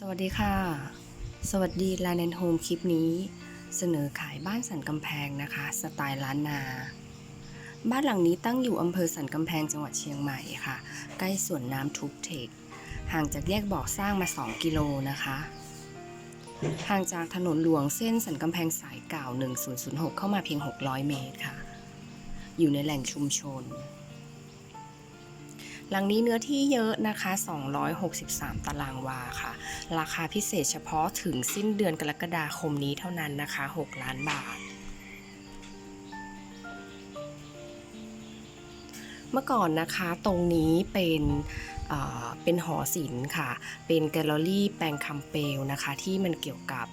สวัสดีค่ะ สวัสดีล n น d Home คลิปนี้ เสนอขายบ้านสันกำแพงนะคะ สไตล์ล้านนา บ้านหลังนี้ตั้งอยู่อำเภอสันกำแพงจังหวัดเชียงใหม่ค่ะ ใกล้สวนน้ำทุกเทค ห่างจากแยกบ่อสร้างมา 2 กิโลนะคะ ห่างจากถนนหลวงเส้นสันกำแพงสายเก่า 1006 เข้ามาเพียง 600 เมตรค่ะ อยู่ในแหล่งชุมชน หลังนี้เนื้อที่เยอะนะคะ 263 ตารางวาค่ะ ราคาพิเศษเฉพาะถึงสิ้นเดือนกรกฎาคมนี้เท่านั้นนะคะ 6 ล้านบาทเมื่อก่อนนะคะตรงนี้เป็นเอ่อเป็นหอศิลป์ค่ะ เป็นแกลเลอรี่แปลงคำเปลนะคะ ที่มันเกี่ยวกับ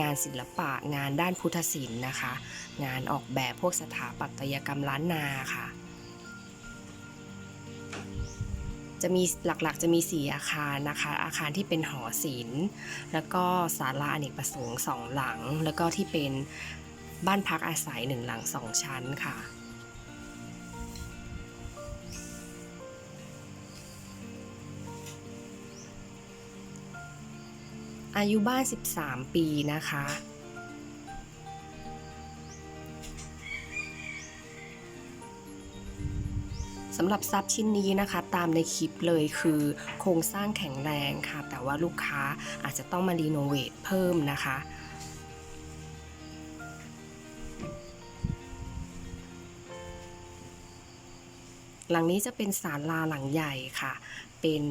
งานศิลปะงานด้านพุทธศิลป์นะคะ งานออกแบบพวกสถาปัตยกรรมล้านนาค่ะ จะมีหลักๆ จะมี 4 อาคารนะคะ อาคารที่เป็นหอศิลป์แล้วก็ศาลาอเนกประสงค์สองหลัง แล้วก็ที่เป็นบ้านพักอาศัยหนึ่งหลังสองชั้นค่ะอายุบ้าน 13 ปีนะคะ สำหรับซับชิ้นนี้นะคะ ตามในคลิปเลยคือโครงสร้างแข็งแรงค่ะ แต่ว่าลูกค้าอาจจะต้องมารีโนเวทเพิ่มนะคะหลังนี้จะเป็นศาลาหลังใหญ่ค่ะ เป็น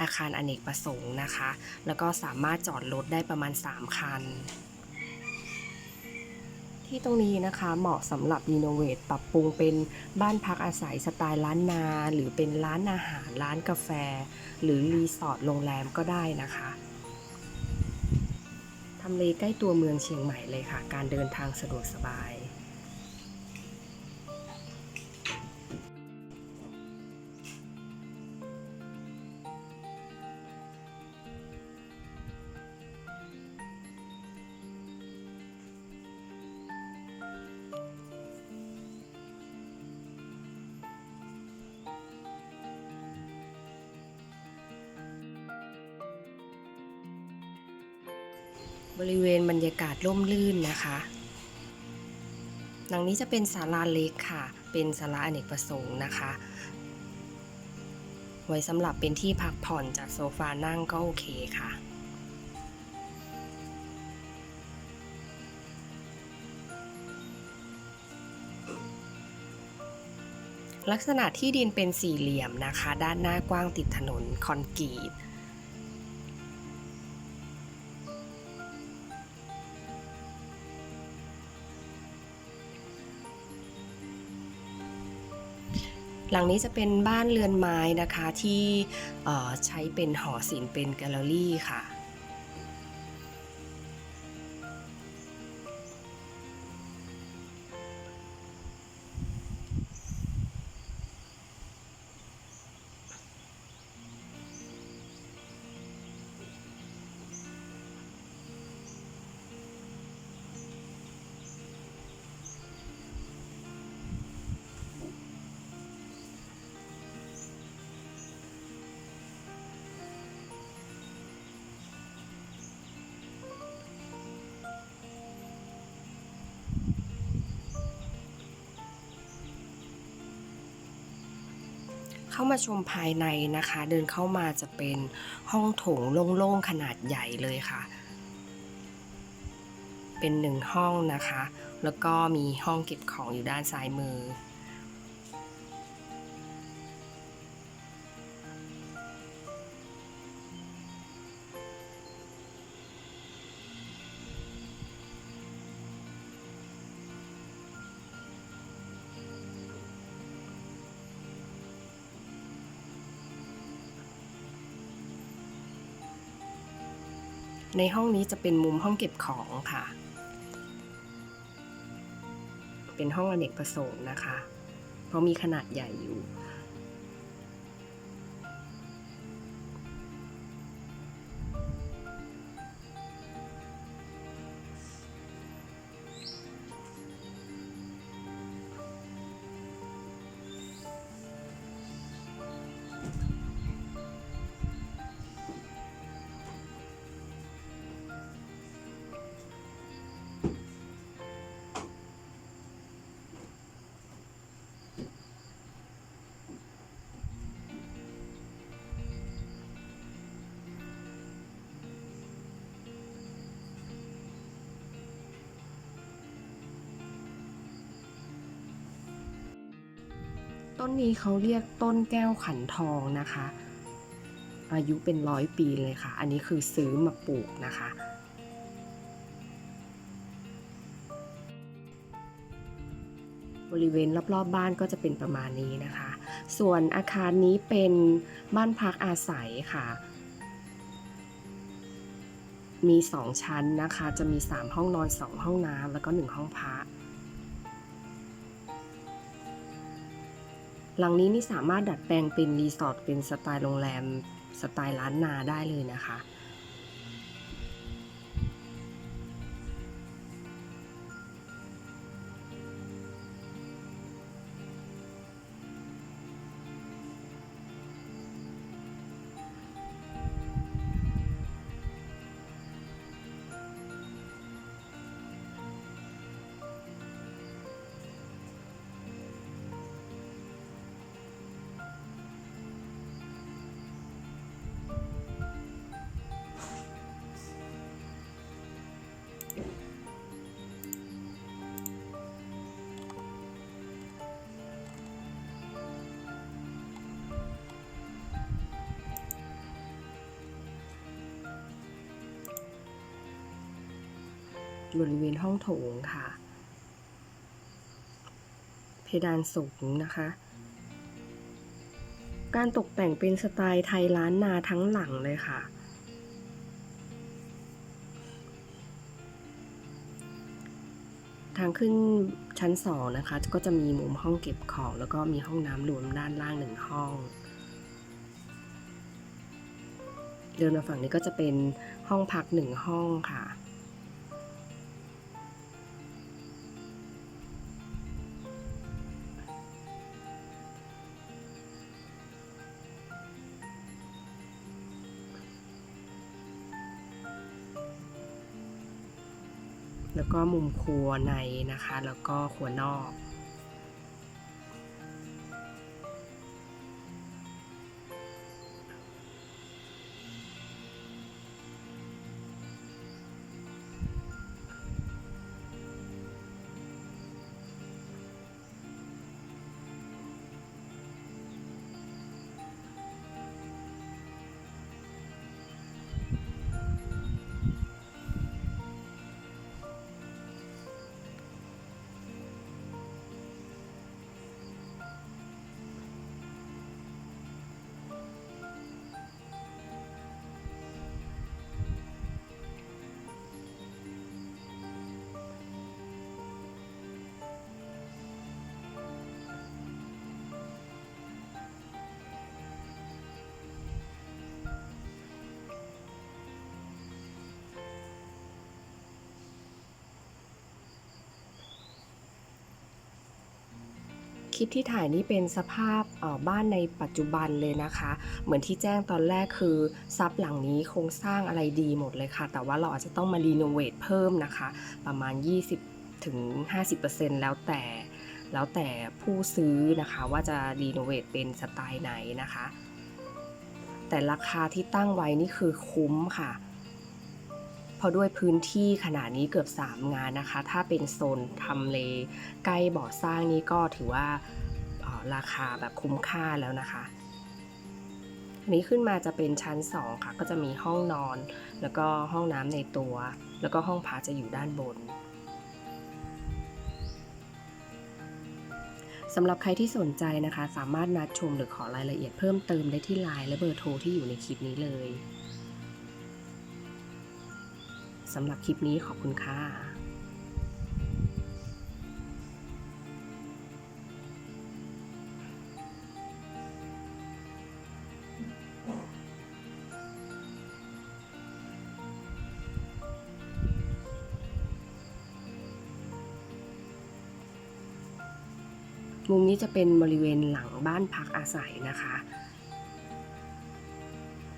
อาคารอเนกประสงค์นะคะ แล้วก็สามารถจอดรถได้ประมาณ 3 คัน ที่ตรงนี้นะคะเหมาะสำหรับรีโนเวทปรับปรุงเป็นบ้านพักอาศัยสไตล์ล้านนาหรือเป็นร้านอาหารร้านกาแฟ หรือรีสอร์ทโรงแรมก็ได้นะคะทำเลใกล้ตัวเมืองเชียงใหม่เลยค่ะ การเดินทางสะดวกสบาย บริเวณบรรยากาศร่มรื่นนะคะหลังนี้จะเป็นศาลาเล็กค่ะ เป็นศาลาอเนกประสงค์นะคะ ไว้สำหรับเป็นที่พักผ่อนจากโซฟานั่งก็โอเคค่ะลักษณะที่ดินเป็นสี่เหลี่ยมนะคะ ด้านหน้ากว้างติดถนนคอนกรีต หลังนี้จะเป็นบ้านเรือนไม้นะคะที่ใช้เป็นหอศิลป์เป็นแกลเลอรี่ค่ะ เข้ามาชมภายในนะคะ เดินเข้ามาจะเป็นห้องโถงโล่งๆขนาดใหญ่เลยค่ะ เป็นหนึ่งห้องนะคะ แล้วก็มีห้องเก็บของอยู่ด้านซ้ายมือ ในห้องนี้จะเป็นมุมห้องเก็บของค่ะ เป็นห้องอเนกประสงค์นะคะ เพราะมีขนาดใหญ่อยู่ ต้นนี้เขาเรียกต้นแก้วขันทองนะคะ อายุเป็นร้อยปีเลยค่ะ อันนี้คือซื้อมาปลูกนะคะ บริเวณรอบๆบบ้านก็จะเป็นประมาณนี้นะคะ ส่วนอาคารนี้เป็นบ้านพักอาศัยค่ะมี 2 ชั้นนะคะ จะมี 3 ห้องนอน 2 ห้องน้ำแล้วก็ 1 ห้องพัก หลังนี้นี่สามารถดัดแปลงเป็นรีสอร์ทเป็นสไตล์โรงแรม สไตล์ล้านนาได้เลยนะคะ บริเวณห้องโถงค่ะ เพดานสูงนะคะ การตกแต่งเป็นสไตล์ไทยล้านนาทั้งหลังเลยค่ะ ทางขึ้นชั้นสองนะคะ ก็จะมีมุมห้องเก็บของ แล้วก็มีห้องน้ำรวมด้านล่างหนึ่งห้องเดินมาฝั่งนี้ก็จะเป็นห้องพักหนึ่งห้องค่ะ แล้วก็มุมครัวในนะคะ แล้วก็ครัวนอก ลิปที่ถ่ายนี้เป็นสภาพบ้านในปัจจุบันเลยนะคะ เหมือนที่แจ้งตอนแรกคือซับหลังนี้โครงสร้างอะไรดีหมดเลยค่ะ แต่ว่าเราอาจจะต้องมารีโนเวทเพิ่มนะคะ ประมาณ 20ถึง50%แล้วแต่แล้วแต่ผู้ซื้อนะคะว่าจะรีโนเวทเป็นสไตล์ไหนนะคะ แต่ราคาที่ตั้งไว้นี่คือคุ้มค่ะ เพราะด้วยพื้นที่ขนาดนี้เกือบ 3 งานนะคะ ถ้าเป็นโซนทำเลใกล้บ่อสร้างนี้ก็ถือว่าออราคาแบบคุ้มค่าแล้วนะคะ อันนี้ขึ้นมาจะเป็นชั้น 2 ค่ะ ก็จะมีห้องนอน แล้วก็ห้องน้ำในตัว แล้วก็ห้องพักจะอยู่ด้านบนสำหรับใครที่สนใจนะคะ สามารถนัดชมหรือขอรายละเอียดเพิ่มเติมได้ที่ไลน์และเบอร์โทรที่อยู่ในคลิปนี้เลย สำหรับคลิปนี้ขอบคุณค่ะมุมนี้จะเป็นบริเวณหลังบ้านพักอาศัยนะคะ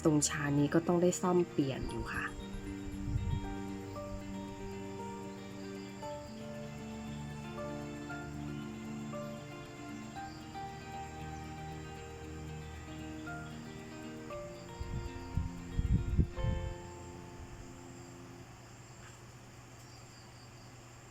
ตรงชานนี้ก็ต้องได้ซ่อมเปลี่ยนอยู่ค่ะ